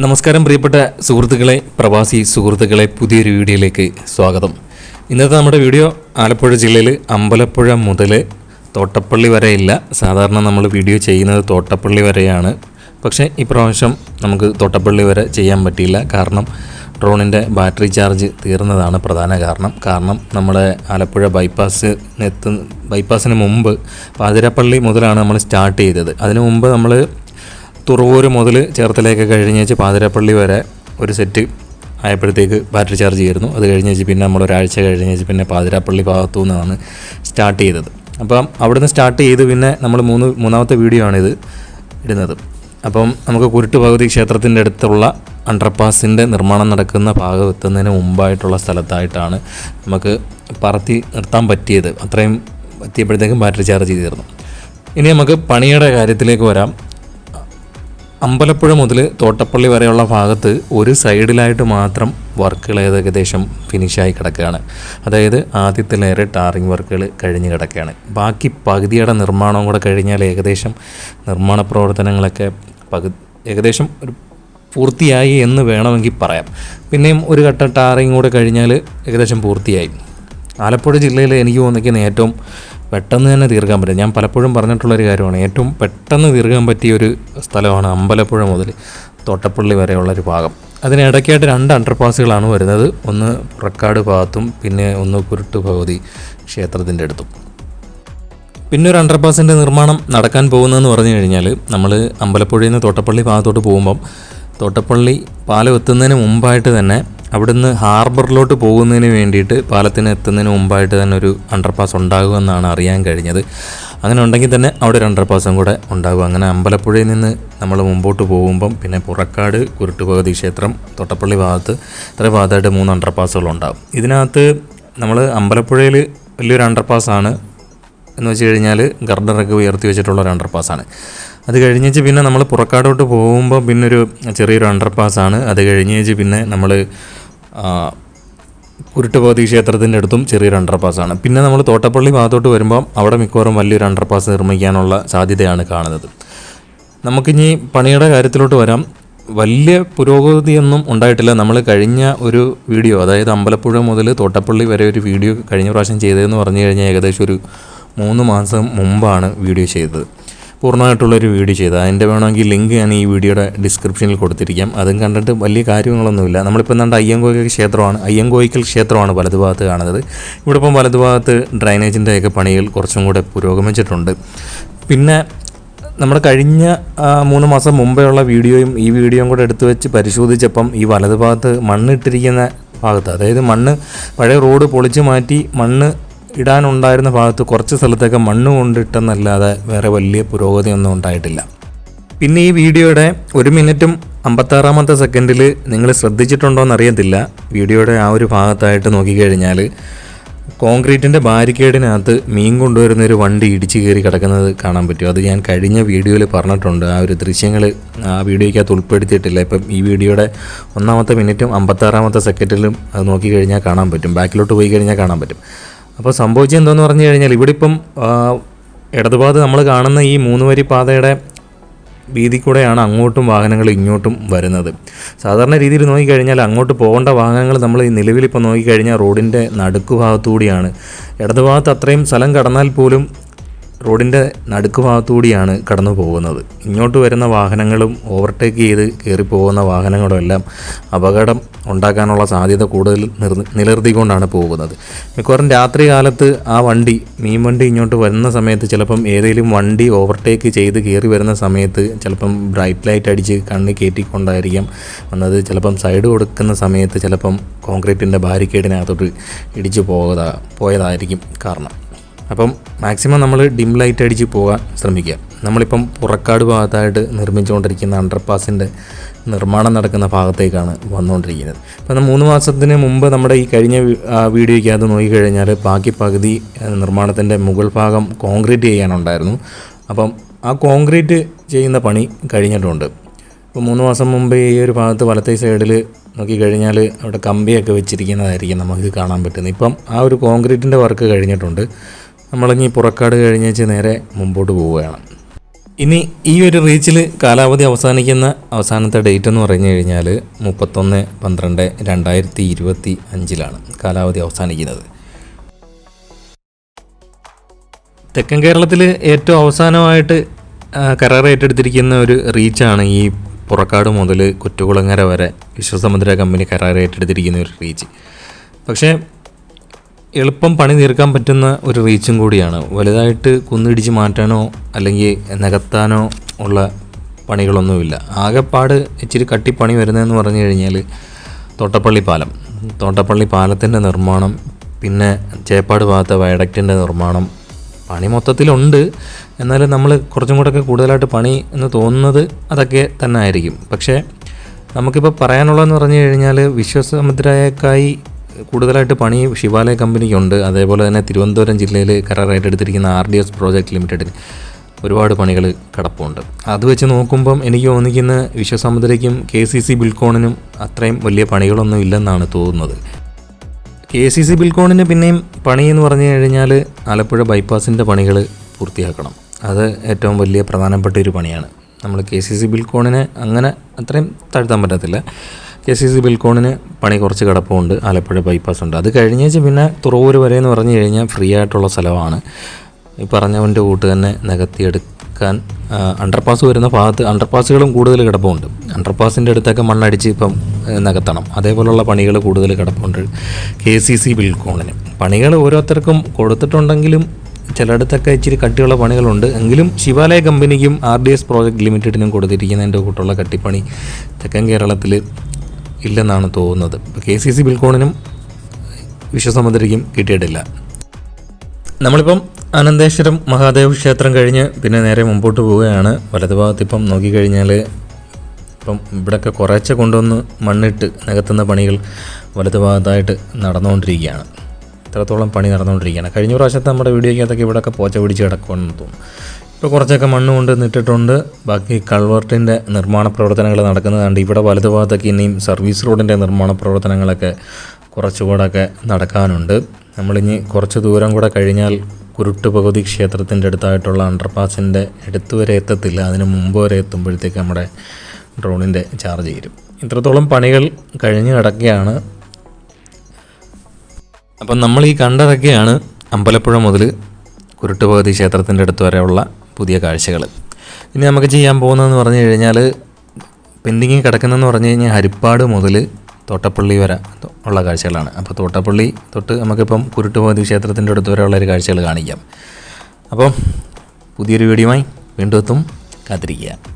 നമസ്കാരം പ്രിയപ്പെട്ട സുഹൃത്തുക്കളെ പ്രവാസി സുഹൃത്തുക്കളെ പുതിയൊരു വീഡിയോയിലേക്ക് സ്വാഗതം. ഇന്നത്തെ നമ്മുടെ വീഡിയോ ആലപ്പുഴ ജില്ലയിൽ അമ്പലപ്പുഴ മുതൽ തോട്ടപ്പള്ളി വരെയില്ല സാധാരണ നമ്മൾ വീഡിയോ ചെയ്യുന്നത് തോട്ടപ്പള്ളി വരെയാണ്. പക്ഷേ ഇപ്രാവശ്യം നമുക്ക് തോട്ടപ്പള്ളി വരെ ചെയ്യാൻ പറ്റിയില്ല. കാരണം ഡ്രോണിന്റെ ബാറ്ററി ചാർജ് തീർന്നതാണ് പ്രധാന കാരണം. കാരണം നമ്മുടെ ആലപ്പുഴ ബൈപ്പാസ് എത്തുന്ന ബൈപ്പാസിന് മുമ്പ് പാതിരപ്പള്ളി മുതലാണ് നമ്മൾ സ്റ്റാർട്ട് ചെയ്തത്. അതിനു മുമ്പ് നമ്മൾ തുറവൂർ മുതൽ ചേർത്തലേക്ക് കഴിഞ്ഞേച്ച് പാതിരപ്പള്ളി വരെ ഒരു സെറ്റ് ആയപ്പോഴത്തേക്ക് ബാറ്ററി ചാർജ് ചെയ്യുന്നു അത് കഴിഞ്ഞേച്ച് പിന്നെ നമ്മൾ ഒരാഴ്ച കഴിഞ്ഞേച്ച് പിന്നെ പാതിരാപ്പള്ളി ഭാഗത്തു നിന്നാണ് സ്റ്റാർട്ട് ചെയ്തത്. അപ്പം അവിടുന്ന് സ്റ്റാർട്ട് ചെയ്ത് പിന്നെ നമ്മൾ മൂന്ന് മൂന്നാമത്തെ വീഡിയോ ആണിത് ഇടുന്നത്. അപ്പം നമുക്ക് കുരുട്ട് ഭഗവതി ക്ഷേത്രത്തിന്റെ അടുത്തുള്ള അണ്ടർപാസിന്റെ നിർമ്മാണം നടക്കുന്ന ഭാഗം എത്തുന്നതിന് മുമ്പായിട്ടുള്ള സ്ഥലത്തായിട്ടാണ് നമുക്ക് പറത്തി നിർത്താൻ പറ്റിയത്. അത്രയും എത്തിയപ്പോഴത്തേക്കും ബാറ്ററി ചാർജ് ചെയ്തിരുന്നു. ഇനി നമുക്ക് പണിയുടെ കാര്യത്തിലേക്ക് വരാം. അമ്പലപ്പുഴ മുതൽ തോട്ടപ്പള്ളി വരെയുള്ള ഭാഗത്ത് ഒരു സൈഡിലായിട്ട് മാത്രം വർക്കുകൾ ഏകദേശം ഫിനിഷായി കിടക്കുകയാണ്. അതായത് ആദ്യത്തെ ലെയർ ടാറിങ് വർക്കുകൾ കഴിഞ്ഞ് കിടക്കുകയാണ്. ബാക്കി പകുതിയുടെ നിർമ്മാണം കൂടെ കഴിഞ്ഞാൽ ഏകദേശം നിർമ്മാണ പ്രവർത്തനങ്ങളൊക്കെ പകു ഏകദേശം ഒരു പൂർത്തിയായി എന്ന് വേണമെങ്കിൽ പറയാം. പിന്നെയും ഒരു ഘട്ടം ടാറിങ് കൂടെ കഴിഞ്ഞാൽ ഏകദേശം പൂർത്തിയായി. ആലപ്പുഴ ജില്ലയിൽ എനിക്ക് തോന്നിക്കുന്ന ഏറ്റവും പെട്ടെന്ന് തന്നെ തീർക്കാൻ പറ്റും ഞാൻ പലപ്പോഴും പറഞ്ഞിട്ടുള്ളൊരു കാര്യമാണ്. ഏറ്റവും പെട്ടെന്ന് തീർക്കാൻ പറ്റിയ ഒരു സ്ഥലമാണ് അമ്പലപ്പുഴ മുതൽ തോട്ടപ്പള്ളി വരെയുള്ളൊരു ഭാഗം. അതിനിടയ്ക്കായിട്ട് രണ്ട് അണ്ടർപാസുകളാണ് വരുന്നത്. ഒന്ന് പുറക്കാട് ഭാഗത്തും പിന്നെ ഒന്ന് കുരുട്ട് ഭഗവതി ക്ഷേത്രത്തിന്റെ അടുത്തും. പിന്നെ ഒരു അണ്ടർപാസിന്റെ നിർമ്മാണം നടക്കാൻ പോകുന്നതെന്ന് പറഞ്ഞു കഴിഞ്ഞാൽ നമ്മൾ അമ്പലപ്പുഴയിൽ നിന്ന് തോട്ടപ്പള്ളി ഭാഗത്തോട്ട് പോകുമ്പം തോട്ടപ്പള്ളി പാലം എത്തുന്നതിന് മുമ്പായിട്ട് തന്നെ അവിടുന്ന് ഹാർബറിലോട്ട് പോകുന്നതിന് വേണ്ടിയിട്ട് പാലത്തിന് എത്തുന്നതിന് മുമ്പായിട്ട് തന്നെ ഒരു അണ്ടർപാസ് ഉണ്ടാകുമെന്നാണ് അറിയാൻ കഴിഞ്ഞത്. അങ്ങനെ ഉണ്ടെങ്കിൽ തന്നെ അവിടെ ഒരു അണ്ടർപാസും കൂടെ ഉണ്ടാകും. അങ്ങനെ അമ്പലപ്പുഴയിൽ നിന്ന് നമ്മൾ മുമ്പോട്ട് പോകുമ്പം പിന്നെ പുറക്കാട് കുരുട്ടുപകുതി ക്ഷേത്രം തൊട്ടപ്പള്ളി ഭാഗത്ത് ഇത്ര ഭാഗത്തായിട്ട് മൂന്ന് അണ്ടർപാസുകളുണ്ടാകും ഇതിനകത്ത് നമ്മൾ അമ്പലപ്പുഴയിൽ വലിയൊരു അണ്ടർപാസ്സാണ് എന്ന് വെച്ച് കഴിഞ്ഞാൽ ഗർഡറൊക്കെ ഉയർത്തി വെച്ചിട്ടുള്ള ഒരു അണ്ടർപാസ്സാണ് അത് കഴിഞ്ഞേച്ച് പിന്നെ നമ്മൾ പുറക്കാടോട്ട് പോകുമ്പോൾ പിന്നെ ഒരു ചെറിയൊരു അണ്ടർപാസ്സാണ് അത് കഴിഞ്ഞേച്ച് പിന്നെ നമ്മൾ കുരുട്ടുപോതി ക്ഷേത്രത്തിന്റെ അടുത്തും ചെറിയൊരു അണ്ടർപാസ്സാണ് പിന്നെ നമ്മൾ തോട്ടപ്പള്ളി ഭാഗത്തോട്ട് വരുമ്പം അവിടെ മിക്കവാറും വലിയൊരു അണ്ടർപാസ് നിർമ്മിക്കാനുള്ള സാധ്യതയാണ് കാണുന്നത്. നമുക്കിനി പണിയുടെ കാര്യത്തിലോട്ട് വരാം. വലിയ പുരോഗതിയൊന്നും ഉണ്ടായിട്ടില്ല. നമ്മൾ കഴിഞ്ഞ ഒരു വീഡിയോ അതായത് അമ്പലപ്പുഴ മുതൽ തോട്ടപ്പള്ളി വരെ ഒരു വീഡിയോ കഴിഞ്ഞ പ്രാവശ്യം ചെയ്തതെന്ന് പറഞ്ഞു കഴിഞ്ഞാൽ ഏകദേശം ഒരു മൂന്ന് മാസം മുമ്പാണ് വീഡിയോ ചെയ്തത്. പൂർണമായിട്ടുള്ളൊരു വീഡിയോ ചെയ്തത് അതിന്റെ വേണമെങ്കിൽ ലിങ്ക് ഞാൻ ഈ വീഡിയോയുടെ ഡിസ്ക്രിപ്ഷനിൽ കൊടുത്തിരിക്കാം. അതും കണ്ടിട്ട് വലിയ കാര്യങ്ങളൊന്നുമില്ല. നമ്മളിപ്പോൾ എന്താണ്ട് അയ്യങ്കോയ്ക്കൽ ക്ഷേത്രമാണ്. അയ്യങ്കോയ്ക്കൽ ക്ഷേത്രമാണ് വലതു ഭാഗത്ത് കാണുന്നത്. ഇവിടെ ഇപ്പം വലതു ഭാഗത്ത് ഡ്രൈനേജിന്റെയൊക്കെ പണികൾ കുറച്ചും കൂടെ പുരോഗമിച്ചിട്ടുണ്ട്. പിന്നെ നമ്മുടെ കഴിഞ്ഞ മൂന്ന് മാസം മുമ്പേ ഉള്ള വീഡിയോയും ഈ വീഡിയോയും കൂടെ എടുത്തു വെച്ച് പരിശോധിച്ചപ്പം ഈ വലതുഭാഗത്ത് മണ്ണിട്ടിരിക്കുന്ന ഭാഗത്ത് അതായത് മണ്ണ് പഴയ റോഡ് പൊളിച്ച് മാറ്റി മണ്ണ് ഇടാനുണ്ടായിരുന്ന ഭാഗത്ത് കുറച്ച് സ്ഥലത്തൊക്കെ മണ്ണ് കൊണ്ടിട്ടെന്നല്ലാതെ വേറെ വലിയ പുരോഗതിയൊന്നും ഉണ്ടായിട്ടില്ല. പിന്നെ ഈ വീഡിയോയുടെ ഒരു മിനിറ്റും അമ്പത്താറാമത്തെ സെക്കൻഡിൽ നിങ്ങൾ ശ്രദ്ധിച്ചിട്ടുണ്ടോ എന്നറിയത്തില്ല വീഡിയോയുടെ ആ ഒരു ഭാഗത്തായിട്ട് നോക്കിക്കഴിഞ്ഞാൽ കോൺക്രീറ്റിന്റെ ബാരിക്കേഡിനകത്ത് മീൻ കൊണ്ടുവരുന്ന ഒരു വണ്ടി ഇടിച്ചു കയറി കിടക്കുന്നത് കാണാൻ പറ്റും. അത് ഞാൻ കഴിഞ്ഞ വീഡിയോയിൽ പറഞ്ഞിട്ടുണ്ട്. ആ ഒരു ദൃശ്യങ്ങൾ ആ വീഡിയോയ്ക്കകത്ത് ഉൾപ്പെടുത്തിയിട്ടില്ല. ഇപ്പം ഈ വീഡിയോയുടെ ഒന്നാമത്തെ മിനിറ്റും അമ്പത്താറാമത്തെ സെക്കൻഡിലും അത് നോക്കിക്കഴിഞ്ഞാൽ കാണാൻ പറ്റും. ബാക്കിലോട്ട് പോയി കഴിഞ്ഞാൽ കാണാൻ പറ്റും. അപ്പോൾ സംഭവിച്ചത് എന്തോന്ന് പറഞ്ഞു കഴിഞ്ഞാൽ ഇവിടെ ഇപ്പം ഇടതുപാത നമ്മൾ കാണുന്ന ഈ മൂന്ന് വരി പാതയുടെ വീതി കൂടെയാണ് അങ്ങോട്ടും വാഹനങ്ങൾ ഇങ്ങോട്ടും വരുന്നത്. സാധാരണ രീതിയിൽ നോക്കിക്കഴിഞ്ഞാൽ അങ്ങോട്ട് പോകേണ്ട വാഹനങ്ങൾ നമ്മൾ ഈ നിലവിലിപ്പോൾ നോക്കിക്കഴിഞ്ഞാൽ റോഡിന്റെ നടുക്ക് ഭാഗത്തുകൂടിയാണ്. ഇടതുഭാഗത്ത് അത്രയും സ്ഥലം കടന്നാൽ പോലും റോഡിന്റെ നടുക്ക് ഭാഗത്തുകൂടിയാണ് കടന്നു പോകുന്നത്. ഇങ്ങോട്ട് വരുന്ന വാഹനങ്ങളും ഓവർടേക്ക് ചെയ്ത് കയറി പോകുന്ന വാഹനങ്ങളും എല്ലാം അപകടം ഉണ്ടാക്കാനുള്ള സാധ്യത കൂടുതൽ നിർ നിലനിർത്തിക്കൊണ്ടാണ് പോകുന്നത്. മിക്കവാറും രാത്രി കാലത്ത് ആ വണ്ടി മീൻ വണ്ടി ഇങ്ങോട്ട് വരുന്ന സമയത്ത് ചിലപ്പം ഏതെങ്കിലും വണ്ടി ഓവർടേക്ക് ചെയ്ത് കയറി വരുന്ന സമയത്ത് ചിലപ്പം ബ്രൈറ്റ് ലൈറ്റ് അടിച്ച് കണ്ണ് കയറ്റിക്കൊണ്ടായിരിക്കാം. വന്നത് ചിലപ്പം സൈഡ് കൊടുക്കുന്ന സമയത്ത് ചിലപ്പം കോൺക്രീറ്റിന്റെ ബാരിക്കേഡിനകത്തോട്ട് ഇടിച്ചു പോയതാ പോയതായിരിക്കും കാരണം. അപ്പം മാക്സിമം നമ്മൾ ഡിം ലൈറ്റ് അടിച്ച് പോകാൻ ശ്രമിക്കുക. നമ്മളിപ്പം പുറക്കാട് ഭാഗത്തായിട്ട് നിർമ്മിച്ചുകൊണ്ടിരിക്കുന്ന അണ്ടർപാസിന്റെ നിർമ്മാണം നടക്കുന്ന ഭാഗത്തേക്കാണ് വന്നുകൊണ്ടിരിക്കുന്നത്. അപ്പം മൂന്ന് മാസത്തിന് മുമ്പ് നമ്മുടെ ഈ കഴിഞ്ഞ വീഡിയോയ്ക്കകത്ത് നോക്കിക്കഴിഞ്ഞാൽ ബാക്കി പകുതി നിർമ്മാണത്തിന്റെ മുകൾ ഭാഗം കോൺക്രീറ്റ് ചെയ്യാനുണ്ടായിരുന്നു. അപ്പം ആ കോൺക്രീറ്റ് ചെയ്യുന്ന പണി കഴിഞ്ഞിട്ടുണ്ട്. ഇപ്പോൾ മൂന്ന് മാസം മുമ്പ് ഈ ഒരു ഭാഗത്ത് വലത്തേ സൈഡിൽ നോക്കിക്കഴിഞ്ഞാൽ അവിടെ കമ്പിയൊക്കെ വെച്ചിരിക്കുന്നതായിരിക്കും നമുക്ക് കാണാൻ പറ്റുന്നത്. ഇപ്പം ആ ഒരു കോൺക്രീറ്റിന്റെ വർക്ക് കഴിഞ്ഞിട്ടുണ്ട്. നമ്മളിനി പുറക്കാട് കഴിഞ്ഞേച്ച് നേരെ മുമ്പോട്ട് പോവുകയാണ്. ഇനി ഈ ഒരു റീച്ചിൽ കാലാവധി അവസാനിക്കുന്ന അവസാനത്തെ ഡേറ്റ് എന്ന് പറഞ്ഞു കഴിഞ്ഞാൽ മുപ്പത്തൊന്ന് പന്ത്രണ്ട് രണ്ടായിരത്തി ഇരുപത്തി അഞ്ചിലാണ് കാലാവധി അവസാനിക്കുന്നത്. തെക്കൻ കേരളത്തിൽ ഏറ്റവും അവസാനമായിട്ട് കരാർ ഏറ്റെടുത്തിരിക്കുന്ന ഒരു റീച്ചാണ് ഈ പുറക്കാട് മുതൽ കുറ്റുകുളങ്ങര വരെ വിശ്വസമുദ്ര കമ്പനി കരാർ ഏറ്റെടുത്തിരിക്കുന്ന ഒരു റീച്ച്. പക്ഷേ എളുപ്പം പണി തീർക്കാൻ പറ്റുന്ന ഒരു റീച്ചും കൂടിയാണ്. വലുതായിട്ട് കുന്നിടിച്ച് മാറ്റാനോ അല്ലെങ്കിൽ നികത്താനോ ഉള്ള പണികളൊന്നുമില്ല. ആകെപ്പാട് ഇച്ചിരി കട്ടിപ്പണി വരുന്നതെന്ന് പറഞ്ഞു കഴിഞ്ഞാൽ തോട്ടപ്പള്ളി പാലം. തോട്ടപ്പള്ളി പാലത്തിന്റെ നിർമ്മാണം പിന്നെ ചേപ്പാട് ഭാഗത്തെ വയഡക്റ്റിന്റെ നിർമ്മാണം പണി മൊത്തത്തിലുണ്ട്. എന്നാലും നമ്മൾ കുറച്ചും കൂടെയൊക്കെ കൂടുതലായിട്ട് പണി എന്ന് തോന്നുന്നത് അതൊക്കെ തന്നെ ആയിരിക്കും. പക്ഷേ നമുക്കിപ്പോൾ പറയാനുള്ളതെന്ന് പറഞ്ഞു കഴിഞ്ഞാൽ വിശ്വസമുദ്രയേക്കായി കൂടുതലായിട്ട് പണി ശിവാലയ കമ്പനിക്കുണ്ട്. അതേപോലെ തന്നെ തിരുവനന്തപുരം ജില്ലയിൽ കരാർ ഏറ്റെടുത്തിരിക്കുന്ന ആർ ഡി എസ് പ്രോജക്റ്റ് ലിമിറ്റഡിന് ഒരുപാട് പണികൾ കിടപ്പുണ്ട്. അത് വെച്ച് നോക്കുമ്പം എനിക്ക് തോന്നിക്കുന്ന വിശ്വസമുദ്രയ്ക്കും കെ സി സി ബിൽക്കോണിനും അത്രയും വലിയ പണികളൊന്നും ഇല്ലെന്നാണ് തോന്നുന്നത്. കെ സി സി ബിൽക്കോണിന് പിന്നെയും പണി എന്ന് പറഞ്ഞു കഴിഞ്ഞാൽ ആലപ്പുഴ ബൈപ്പാസിന്റെ പണികൾ പൂർത്തിയാക്കണം. അത് ഏറ്റവും വലിയ പ്രധാനപ്പെട്ട ഒരു പണിയാണ്. നമ്മൾ കെ സി സി ബിൽക്കോണിനെ അങ്ങനെ അത്രയും താഴ്ത്താൻ പറ്റത്തില്ല. കെ സി സി ബിൽക്കോണിന് പണി കുറച്ച് കിടപ്പുണ്ട് ആലപ്പുഴ ബൈപ്പാസ് ഉണ്ട്. അത് കഴിഞ്ഞേച്ച് പിന്നെ തുറവൂർ വരെ എന്ന് പറഞ്ഞു കഴിഞ്ഞാൽ ഫ്രീ ആയിട്ടുള്ള സ്ഥലമാണ്. ഈ പറഞ്ഞവന്റെ കൂട്ട് തന്നെ നികത്തിയെടുക്കാൻ അണ്ടർപാസ് വരുന്ന ഭാഗത്ത് അണ്ടർപാസുകളും കൂടുതൽ കിടപ്പുണ്ട്. അണ്ടർപാസിന്റെ അടുത്തൊക്കെ മണ്ണടിച്ച് ഇപ്പം നികത്തണം. അതേപോലുള്ള പണികൾ കൂടുതൽ കിടപ്പുണ്ട് കെ സി സി ബിൽക്കോണിന് പണികൾ ഓരോരുത്തർക്കും കൊടുത്തിട്ടുണ്ടെങ്കിലും ചിലയിടത്തൊക്കെ ഇച്ചിരി കട്ടിയുള്ള പണികളുണ്ട്. എങ്കിലും ശിവാലയ കമ്പനിക്കും ആർ ഡി എസ് പ്രോജക്റ്റ് ലിമിറ്റഡിനും കൊടുത്തിരിക്കുന്നതിന്റെ കൂട്ടുള്ള കട്ടിപ്പണി തെക്കൻ കേരളത്തിൽ ഇല്ലെന്നാണ് തോന്നുന്നത്. ഇപ്പോൾ കെ സി സി ബിൽക്കോണിനും വിശ്വസമുദ്രയ്ക്കും കിട്ടിയിട്ടില്ല. നമ്മളിപ്പം അനന്തേശ്വരം മഹാദേവ ക്ഷേത്രം കഴിഞ്ഞ് പിന്നെ നേരെ മുമ്പോട്ട് പോവുകയാണ്. വലതുഭാഗത്ത് ഇപ്പം നോക്കിക്കഴിഞ്ഞാൽ ഇപ്പം ഇവിടെയൊക്കെ കുറേശ്ശെ കൊണ്ടുവന്ന് മണ്ണിട്ട് നികത്തുന്ന പണികൾ വലതുഭാഗത്തായിട്ട് നടന്നുകൊണ്ടിരിക്കുകയാണ് ഇത്രത്തോളം പണി നടന്നുകൊണ്ടിരിക്കുകയാണ് കഴിഞ്ഞ പ്രാവശ്യത്തെ നമ്മുടെ വീഡിയോയ്ക്കകത്തൊക്കെ ഇവിടെയൊക്കെ പോച്ച പിടിച്ച് കിടക്കുമെന്ന് തോന്നുന്നു. ഇപ്പോൾ കുറച്ചൊക്കെ മണ്ണ് കൊണ്ട് നിട്ടിട്ടുണ്ട്. ബാക്കി കൾവർട്ടിന്റെ നിർമ്മാണ പ്രവർത്തനങ്ങൾ നടക്കുന്നതാണ് ഇവിടെ വലതുഭാഗത്തൊക്കെ ഇനിയും സർവീസ് റോഡിന്റെ നിർമ്മാണ പ്രവർത്തനങ്ങളൊക്കെ കുറച്ചുകൂടെയൊക്കെ നടക്കാനുണ്ട്. നമ്മളിനി കുറച്ച് ദൂരം കൂടെ കഴിഞ്ഞാൽ കുരുട്ട് പകുതി ക്ഷേത്രത്തിന്റെ അടുത്തായിട്ടുള്ള അണ്ടർപാസിന്റെ അടുത്ത് വരെ എത്തത്തില്ല. അതിന് മുമ്പ് വരെ എത്തുമ്പോഴത്തേക്ക് നമ്മുടെ ഡ്രോണിന്റെ ചാർജ് തീരും. ഇത്രത്തോളം പണികൾ കഴിഞ്ഞ് കിടക്കുകയാണ്. അപ്പം നമ്മൾ ഈ കണ്ടതൊക്കെയാണ് അമ്പലപ്പുഴ മുതൽ കുരുട്ടുപകുതി ക്ഷേത്രത്തിന്റെ അടുത്ത് വരെയുള്ള പുതിയ കാഴ്ചകൾ. ഇനി നമുക്ക് ചെയ്യാൻ പോകുന്നതെന്ന് പറഞ്ഞു കഴിഞ്ഞാൽ പെൻഡിങ്ങിൽ കിടക്കുന്നതെന്ന് പറഞ്ഞു കഴിഞ്ഞാൽ ഹരിപ്പാട് മുതൽ തോട്ടപ്പള്ളി വരെ ഉള്ള കാഴ്ചകളാണ്. അപ്പോൾ തോട്ടപ്പള്ളി തൊട്ട് നമുക്കിപ്പം കുരുട്ടുപോതി ക്ഷേത്രത്തിന്റെ അടുത്ത് വരെയുള്ള ഒരു കാഴ്ചകൾ കാണിക്കാം. അപ്പം പുതിയൊരു വീഡിയോയുമായി വീണ്ടും എത്തും. കാത്തിരിക്കുക.